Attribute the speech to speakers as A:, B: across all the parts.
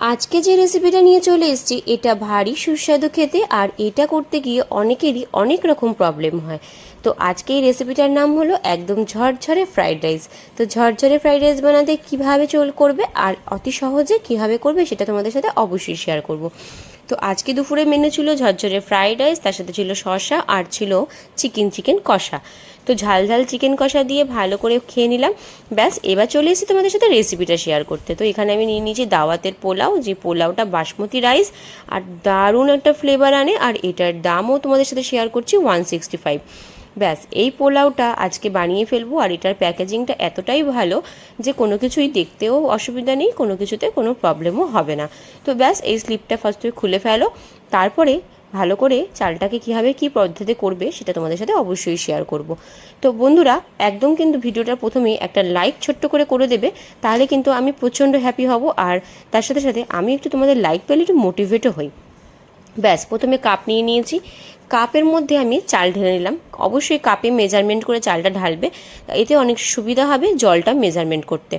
A: আজকে যে রেসিপিটা নিয়ে চলে এসেছি, এটা ভারী সুস্বাদু খেতে আর এটা করতে গিয়ে অনেকেরই অনেক রকম প্রবলেম হয়। তো আজকে এই রেসিপিটার নাম হলো একদম ঝরঝরে ফ্রাইড রাইস তো ঝরঝরে ফ্রাইড রাইস বানাতে কীভাবে চল, করবে আর অতি সহজে কীভাবে করবে সেটা তোমাদের সাথে অবশ্যই শেয়ার করব। তো আজকে দুপুরে মেনু ছিল ঝরঝরে ফ্রাইড রাইস, তার সাথে ছিল শসা আর ছিল চিকেন চিকেন কষা। তো ঝাল ঝাল চিকেন কষা দিয়ে ভালো করে খেয়ে নিলাম। ব্যাস, এবার চলে এসেছি তোমাদের সাথে রেসিপিটা শেয়ার করতে। তো এখানে আমি নিয়ে নিয়েছি দাওয়াতের পোলাও, যে পোলাওটা বাসমতি রাইস আর দারুণ একটা ফ্লেভার আনে। আর এটার দামও তোমাদের সাথে শেয়ার করছি ওয়ান সিক্সটি ফাইভ ব্যাস, এই পোলাওটা আজকে বানিয়ে ফেলব আর এটার প্যাকেজিংটা এতটাই ভালো যে কোনো কিছুই দেখতেও অসুবিধা নেই, কোনো কিছুতে কোনো প্রবলেমও হবে না। তো ব্যাস, এই স্লিপটা ফার্স্টে খুলে ফেলো, তারপরে ভালো করে চালটাকে কীভাবে কী পদ্ধতিতে করবে সেটা তোমাদের সাথে অবশ্যই শেয়ার করব। তো বন্ধুরা, একদম কিন্তু ভিডিওটার প্রথমেই একটা লাইক ছোট্ট করে করে দেবে, তাহলে কিন্তু আমি প্রচণ্ড হ্যাপি হব আর তার সাথে সাথে আমি একটু তোমাদের লাইক পেলে একটু মোটিভেটও হই। ব্যাস, প্রথমে কাপ নিয়ে নিয়েছি। কাপের মধ্যে আমি চাল ঢেলে নিলাম। অবশ্যই কাপে মেজারমেন্ট করে চালটা ঢালবে এতে অনেক সুবিধা হবে জলটা মেজারমেন্ট করতে।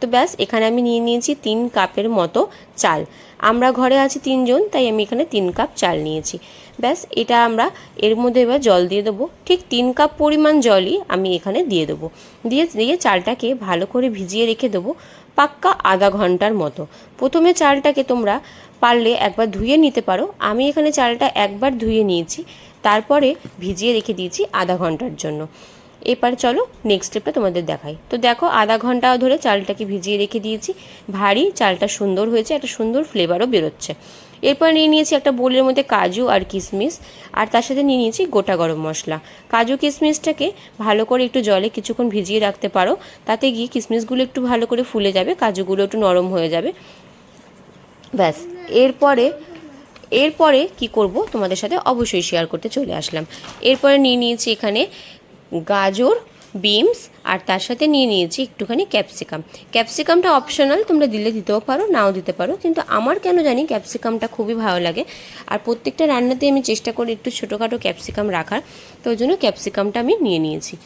A: তো ব্যাস, এখানে আমি নিয়ে নিয়েছি তিন কাপের মতো চাল। আমরা ঘরে আছি তিনজন, তাই আমি এখানে তিন কাপ চাল নিয়েছি। ব্যাস, এটা আমরা এর মধ্যে এবার জল দিয়ে দেবো। ঠিক তিন কাপ পরিমাণ জলই আমি এখানে দিয়ে দেবো। দিয়ে দিয়ে চালটাকে ভালো করে ভিজিয়ে রেখে দেবো। পাক্কা আধা ঘণ্টার মতো। প্রথমে চালটাকে তোমরা পারলে একবার ধুয়ে নিতে পারো। আমি এখানে চালটা একবার ধুয়ে নিয়েছি। তারপরে ভিজিয়ে রেখে দিয়েছি আধা ঘণ্টার জন্য। এবার চলো নেক্সট স্টেপটা তোমাদের দেখাই। তো দেখো আধা ঘণ্টা ধরে চালটাকে ভিজিয়ে রেখে দিয়েছি। ভারী চালটা সুন্দর হয়েছে। একটা সুন্দর ফ্লেভারও বেরোচ্ছে। এরপর নিয়ে নিয়েছি একটা বোলের মধ্যে কাজু আর কিশমিশ আর তার সাথে নিয়ে নিয়েছি গোটা গরম মশলা। কাজু কিশমিশটাকে ভালো করে একটু জলে কিছুক্ষণ ভিজিয়ে রাখতে পারো, তাতে গিয়ে কিশমিশগুলো একটু ভালো করে ফুলে যাবে, কাজুগুলো একটু নরম হয়ে যাবে। ব্যাস, এরপরে এরপরে কি করব তোমাদের সাথে অবশ্যই শেয়ার করতে চলে আসলাম। এরপরে নিয়ে নিয়েছি এখানে গাজর বিমস, আর তার সাথে নিয়ে নিয়েছি একটুখানি ক্যাপসিকাম। ক্যাপসিকামটা অপশনাল তোমরা দিলে দিতেও পারো, নাও দিতে পারো, কিন্তু আমার কেন জানি ক্যাপসিকামটা খুবই ভালো লাগে। আর প্রত্যেকটা রান্নাতে আমি চেষ্টা করি একটু ছোটোখাটো ক্যাপসিকাম রাখার, তো ওই জন্য ক্যাপসিকামটা আমি নিয়ে নিয়েছি।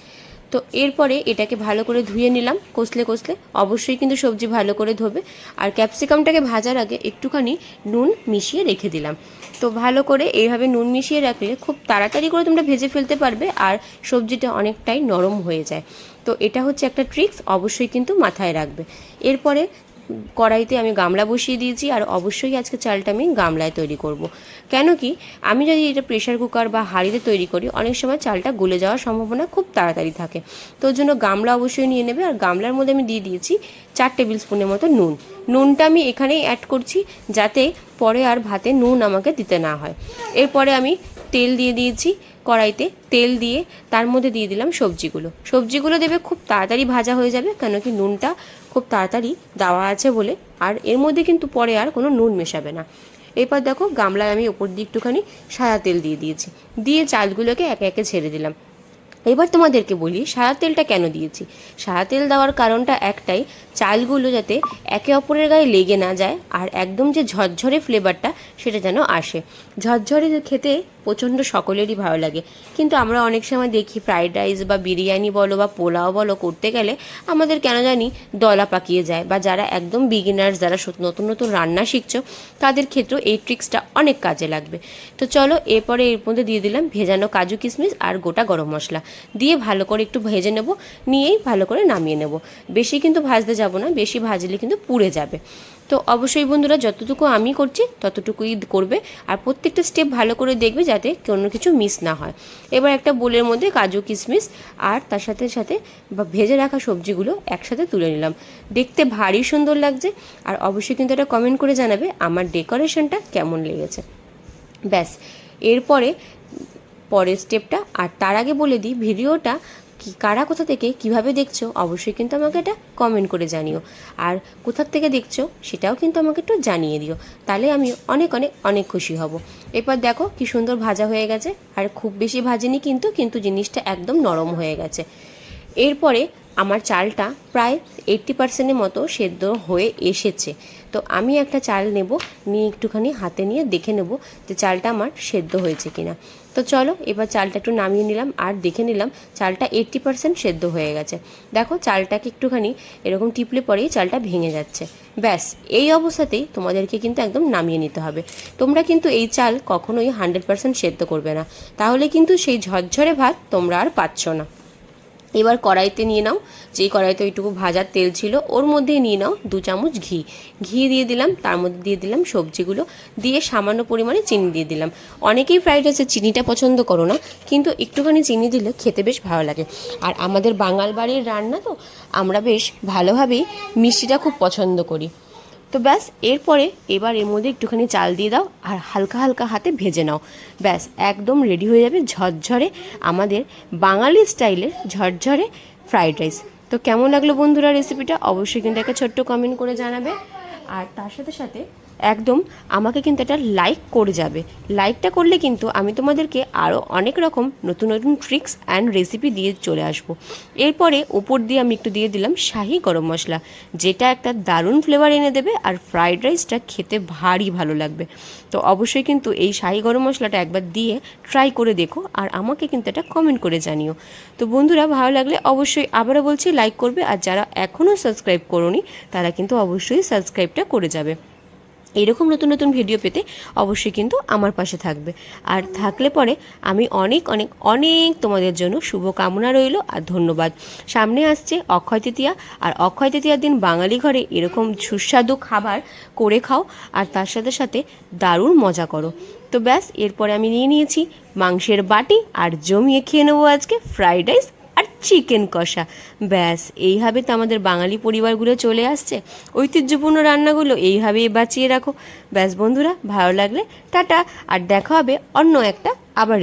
A: তো এরপরে এটাকে ভালো করে ধুয়ে নিলাম, কষলে কষলে। অবশ্যই কিন্তু সবজি ভালো করে ধোবে। আর ক্যাপসিকামটাকে ভাজার আগে একটুখানি নুন মিশিয়ে রেখে দিলাম। তো ভালো করে এইভাবে নুন মিশিয়ে রাখলে খুব তাড়াতাড়ি করে তোমরা ভেজে ফেলতে পারবে আর সবজিটা অনেকটাই নরম হয়ে যায়। তো এটা হচ্ছে একটা ট্রিক্স, অবশ্যই কিন্তু মাথায় রাখবে। এরপরে কড়াইতে আমি গামলা বসিয়ে দিয়েছি আর অবশ্যই আজকে চালটা আমি গামলায় তৈরি করব। কেন কি? আমি যদি এটা প্রেশার কুকার বা হাঁড়িতে তৈরি করি, অনেক সময় চালটা গলে যাওয়ার সম্ভাবনা খুব তাড়াতাড়ি থাকে। তো ওর জন্য গামলা অবশ্যই নিয়ে নেবে আর গামলার মধ্যে আমি দিয়ে দিয়েছি চার টেবিল স্পুনের মতো নুন। নুনটা আমি এখানেই অ্যাড করছি যাতে পরে আর ভাতে নুন আমাকে দিতে না হয়। এরপরে আমি তেল দিয়ে দিয়েছি কড়াইতে। তেল দিয়ে তার মধ্যে দিয়ে দিলাম সবজিগুলো। সবজিগুলো দেবে খুব তাড়াতাড়ি ভাজা হয়ে যাবে, কেন কি নুনটা খুব তাড়াতাড়ি দেওয়া আছে বলে, আর এর মধ্যে কিন্তু পরে আর কোনো নুন মেশাবে না। এরপর দেখো, গামলায় আমি ওপর দিয়ে একটুখানি সাদা তেল দিয়ে দিয়েছি। দিয়ে চালগুলোকে একে একে ছেড়ে দিলাম। এবার তোমাদেরকে বলি, সাদা তেলটা কেন দিয়েছি? সাদা তেল দেওয়ার কারণটা একটাই, চালগুলো যাতে একে অপরের গায়ে লেগে না যায়, আর একদম যে ঝরঝরে ফ্লেভারটা সেটা যেন আসে। ঝরঝরে খেতে প্রচণ্ড সকলেরই ভালো লাগে। কিন্তু আমরা অনেক সময় দেখি ফ্রাইড রাইস বা বিরিয়ানি বলো বা পোলাও বলো করতে গেলে আমাদের কেন জানি দলা পাকিয়ে যায় বা যারা একদম বিগিনার্স যারা নতুন নতুন রান্না শিখছো, তাদের ক্ষেত্রেও এই ট্রিক্সটা অনেক কাজে লাগবে। তো চলো এরপরে এর মধ্যে দিয়ে দিলাম ভেজানো কাজু কিশমিশ আর গোটা গরম মশলা। দিয়ে ভালো করে একটু ভেজে নেব, নিয়েই ভালো করে নামিয়ে নেব। বেশি কিন্তু ভাজতে যাব না, বেশি ভাজলে কিন্তু পুড়ে যাবে। তো অবশ্যই বন্ধুরা, যতটুকু আমি করছি, ততটুকুই করবে। আর প্রত্যেকটা স্টেপ ভালো করে দেখবে যাতে কোনো কিছু মিস না হয়। এবার একটা বোলের মধ্যে কাজু কিশমিশ আর তার সাথে সাথে ভেজে রাখা সবজিগুলো একসাথে তুলে নিলাম। দেখতে ভারী সুন্দর লাগছে। আর অবশ্যই কিন্তু এটা কমেন্ট করে জানাবে আমার ডেকোরেশনটা কেমন লেগেছে। ব্যাস, এরপরে, পরের স্টেপটা আর তার আগে বলে দিই, ভিডিওটা কি, কারা কোথা থেকে কীভাবে দেখছ, অবশ্যই কিন্তু আমাকে এটা কমেন্ট করে জানিও। আর কোথার থেকে দেখছ, সেটাও কিন্তু আমাকে একটু জানিয়ে দিও। তাহলে আমি অনেক অনেক অনেক খুশি হব। এরপর দেখো কি সুন্দর ভাজা হয়ে গেছে। আর খুব বেশি ভাজেনি কিন্তু কিন্তু জিনিসটা একদম নরম হয়ে গেছে। এরপরে আমার চালটা প্রায় এইট্টি পার্সেন্টের মতো সেদ্ধ হয়ে এসেছে। তো আমি একটা চাল নেব, নিয়ে একটুখানি হাতে নিয়ে দেখে নেব যে চালটা আমার সেদ্ধ হয়েছে কিনা। তো চলো, এবার চালটা একটু নামিয়ে নিলাম আর দেখে নিলাম চালটা এইট্টি পার্সেন্ট সেদ্ধ হয়ে গেছে। দেখো, চালটাকে একটুখানি এরকম টিপলে পরেই চালটা ভেঙে যাচ্ছে। ব্যাস, এই অবস্থাতেই তোমাদেরকে কিন্তু একদম নামিয়ে নিতে হবে। তোমরা কিন্তু এই চাল কখনোই হান্ড্রেড পার্সেন্ট সেদ্ধ করবে না। তাহলে কিন্তু সেই ঝরঝরে ভাত তোমরা আর পাচ্ছ না। এবার কড়াইতে নিয়ে নাও। যেই কড়াইতে ওইটুকু ভাজার তেল ছিল, ওর মধ্যে নিয়ে নাও দু চামচ ঘি। ঘি দিয়ে দিলাম, তার মধ্যে দিয়ে দিলাম সবজিগুলো। দিয়ে সামান্য পরিমাণে চিনি দিয়ে দিলাম। অনেকেই ফ্রাইড রাইসে চিনিটা পছন্দ করো না, কিন্তু একটুখানি চিনি দিলে খেতে বেশ ভালো লাগে। আর আমাদের বাঙাল বাড়ির রান্না তো আমরা বেশ ভালোভাবেই মিষ্টিটা খুব পছন্দ করি। তো ব্যাস, এরপরে এবার এর মধ্যে একটুখানি চাল দিয়ে দাও আর হালকা হালকা হাতে ভেজে নাও। ব্যাস, একদম রেডি হয়ে যাবে ঝরঝরে আমাদের বাঙালি স্টাইলের ঝরঝরে ফ্রাইড রাইস তো কেমন লাগল বন্ধুরা রেসিপিটা অবশ্যই কিন্তু একটা ছোট্ট কমেন্ট করে জানাবে। আর তার সাথে সাথে একদম আমাকে কিন্তু এটা লাইক করে যাবে। লাইকটা করলে কিন্তু আমি তোমাদেরকে আরও অনেক রকম নতুন নতুন ট্রিক্স অ্যান্ড রেসিপি দিয়ে চলে আসব। এরপরে ওপর দিয়ে আমি একটু দিয়ে দিলাম শাহি গরম মশলা, যেটা একটা দারুণ ফ্লেভার এনে দেবে আর ফ্রাইড রাইসটা খেতে ভারী ভালো লাগবে। তো অবশ্যই কিন্তু এই শাহি গরম মশলাটা একবার দিয়ে ট্রাই করে দেখো আর আমাকে কিন্তু এটা কমেন্ট করে জানিও। তো বন্ধুরা, ভালো লাগলে অবশ্যই আবারও বলছি লাইক করবে আর যারা এখনও সাবস্ক্রাইব করোনি, তারা কিন্তু অবশ্যই সাবস্ক্রাইবটা করে যাবে। এরকম নতুন নতুন ভিডিও পেতে অবশ্যই কিন্তু আমার পাশে থাকবে। আর থাকলে পরে আমি অনেক অনেক অনেক তোমাদের জন্য শুভকামনা রইল আর ধন্যবাদ। সামনে আসছে অক্ষয় তৃতীয়া আর অক্ষয় তৃতীয়ার দিন বাঙালি ঘরে এরকম সুস্বাদু খাবার করে খাও আর তার সাথে সাথে দারুণ মজা করো। তো ব্যাস, এরপরে আমি নিয়ে নিয়েছি মাংসের বাটি আর জমিয়ে খেয়ে নেব আজকে ফ্রাইড রাইস চিকেন কষা। ব্যাস, এইভাবে তো আমাদের বাঙালি পরিবারগুলো চলে আসছে। ঐতিহ্যপূর্ণ রান্নাগুলো এইভাবেই বাঁচিয়ে রাখো। ব্যাস বন্ধুরা, ভালো লাগলে টাটা, আর দেখা হবে অন্য একটা আবার